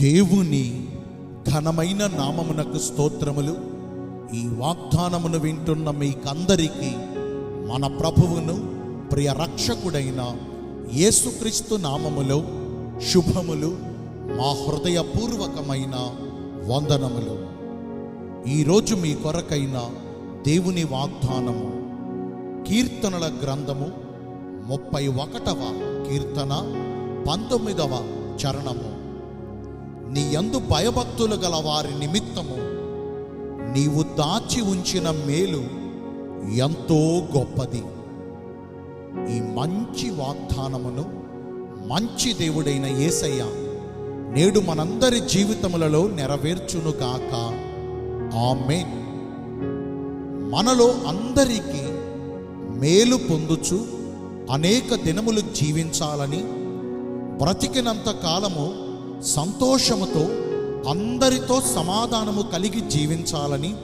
దేవుని ఘనమైన నామమునకు స్తోత్రములు. ఈ వాగ్దానమును వింటున్న మీకందరికీ మన ప్రభువును ప్రియ రక్షకుడైన యేసుక్రీస్తు నామములో శుభములు మా హృదయపూర్వకమైన వందనములు. ఈరోజు మీ కొరకైన దేవుని వాగ్దానము కీర్తనల గ్రంథము ముప్పై ఒకటవ కీర్తన పంతొమ్మిదవ చరణము. నీ యందు భయభక్తులు గల వారి నిమిత్తము. నీవు దాచి ఉంచిన మేలు ఎంతో గొప్పది. ఈ మంచి వాగ్దానమును మంచి దేవుడైన యేసయ్య నేడు మనందరి జీవితములలో నెరవేర్చునుగాక ఆమె మనలో అందరికీ మేలు పొందుచు అనేక దినములు జీవించాలని బ్రతికినంత కాలము సంతోషముతో అందరితో సమాధానము కలిగి జీవించాలని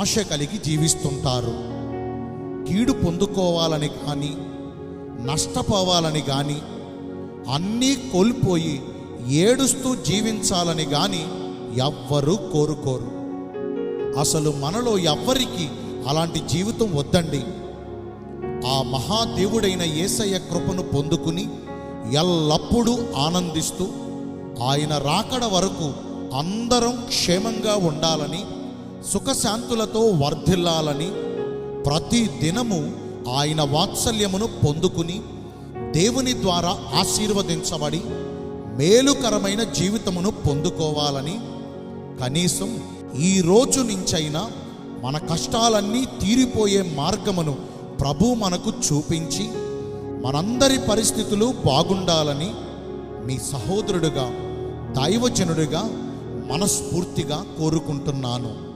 ఆశ కలిగి జీవిస్తుంటారు. కీడు పొందుకోవాలని కానీ నష్టపోవాలని కానీ అన్నీ కోల్పోయి ఏడుస్తూ జీవించాలని కానీ ఎవ్వరూ కోరుకోరు. అసలు మనలో ఎవ్వరికి అలాంటి జీవితం వద్దండి. ఆ మహాదేవుడైన యేసయ్య కృపను పొందుకుని ఎల్లప్పుడూ ఆనందిస్తూ ఆయన రాకడ వరకు అందరం క్షేమంగా ఉండాలని సుఖశాంతులతో వర్ధిల్లాలని ప్రతి దినము ఆయన వాత్సల్యమును పొందుకుని దేవుని ద్వారా ఆశీర్వదించబడి మేలుకరమైన జీవితమును పొందుకోవాలని కనీసం ఈ రోజు నుంచైనా మన కష్టాలన్నీ తీరిపోయే మార్గమును ప్రభు మనకు చూపించి మనందరి పరిస్థితులు బాగుండాలని మీ సహోదరుడుగా దైవజనుడిగా మనస్ఫూర్తిగా కోరుకుంటున్నాను.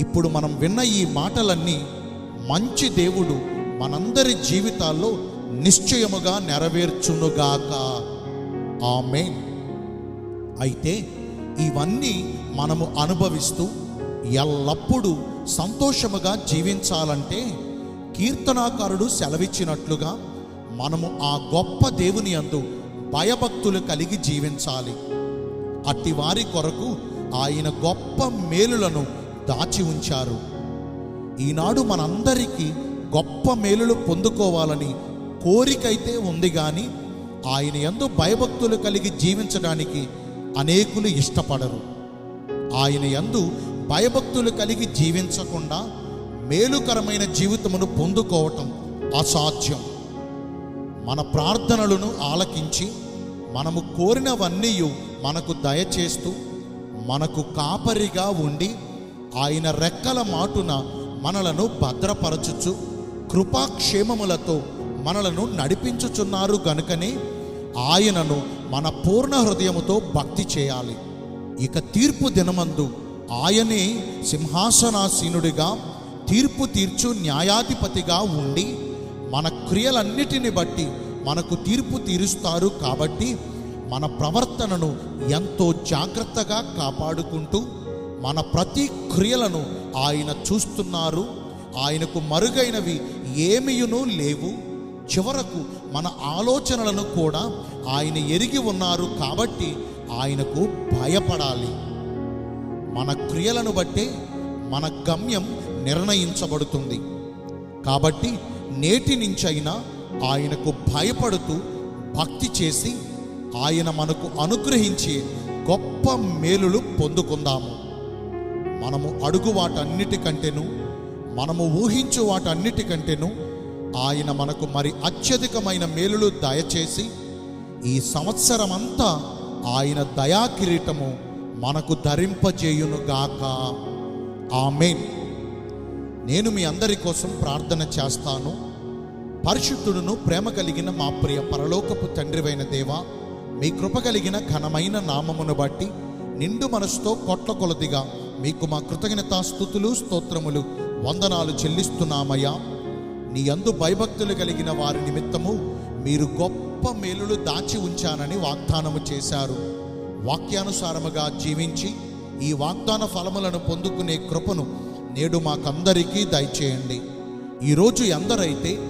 ఇప్పుడు మనం విన్న ఈ మాటలన్నీ మంచి దేవుడు మనందరి జీవితాల్లో నిశ్చయముగా నెరవేర్చునుగాక. ఆమె అయితే ఇవన్నీ మనము అనుభవిస్తూ ఎల్లప్పుడూ సంతోషముగా జీవించాలంటే కీర్తనాకారుడు సెలవిచ్చినట్లుగా మనము ఆ గొప్ప దేవుని అందు భయభక్తులు కలిగి జీవించాలి. అట్టి వారి కొరకు ఆయన గొప్ప మేలులను దాచి ఉంచారు. ఈనాడు మనందరికీ గొప్ప మేలులు పొందుకోవాలని కోరికైతే ఉంది కానీ ఆయన ఎందు భయభక్తులు కలిగి జీవించడానికి అనేకులు ఇష్టపడరు. ఆయన యందు భయభక్తులు కలిగి జీవించకుండా మేలుకరమైన జీవితమును పొందుకోవటం అసాధ్యం. మన ప్రార్థనలను ఆలకించి మనము కోరినవన్నీ మనకు దయచేస్తూ మనకు కాపరిగా ఉండి ఆయన రెక్కల మాటున మనలను భద్రపరచుచు కృపాక్షేమములతో మనలను నడిపించుచున్నారు గనుకనే ఆయనను మన పూర్ణ హృదయముతో భక్తి చేయాలి. ఇక తీర్పు దినమందు ఆయనే సింహాసనాసీనుడిగా తీర్పు తీర్చు న్యాయాధిపతిగా ఉండి మన క్రియలన్నిటిని బట్టి మనకు తీర్పు తీరుస్తారు కాబట్టి మన ప్రవర్తనను ఎంతో జాగ్రత్తగా కాపాడుకుంటూ మన ప్రతి క్రియలను ఆయన చూస్తున్నారు. ఆయనకు మరుగైనవి ఏమియును లేవు. చివరకు మన ఆలోచనలను కూడా ఆయన ఎరిగి ఉన్నారు కాబట్టి ఆయనకు భయపడాలి. మన క్రియలను బట్టే మన గమ్యం నిర్ణయించబడుతుంది. కాబట్టి నేటి నుంచైనా ఆయనకు భయపడుతూ భక్తి చేసి ఆయన మనకు అనుగ్రహించే గొప్ప మేలులు పొందుకుందాము. మనము అడుగు వాటన్నిటికంటేను మనము ఊహించు వాటన్నిటికంటేను ఆయన మనకు మరి అత్యధికమైన మేలులు దయచేసి ఈ సంవత్సరమంతా ఆయన దయా కిరీటము మనకు ధరింపజేయునుగాక. ఆమెన్. నేను మీ అందరి కోసం ప్రార్థన చేస్తాను. పరిశుద్ధుడును ప్రేమ కలిగిన మా ప్రియ పరలోకపు తండ్రివైన దేవా మీ కృప కలిగిన ఘనమైన నామమును బట్టి నిండు మనసుతో కొట్ల కొలదిగా మీకు మా కృతజ్ఞత స్థుతులు స్తోత్రములు వందనాలు చెల్లిస్తున్నామయ్యా. నీ అందు భయభక్తులు కలిగిన వారి నిమిత్తము మీరు గొప్ప మేలులు దాచి ఉంచానని వాగ్దానము చేశారు. వాక్యానుసారముగా జీవించి ఈ వాగ్దాన ఫలములను పొందుకునే కృపను నేడు మాకందరికీ దయచేయండి. ఈరోజు ఎందరైతే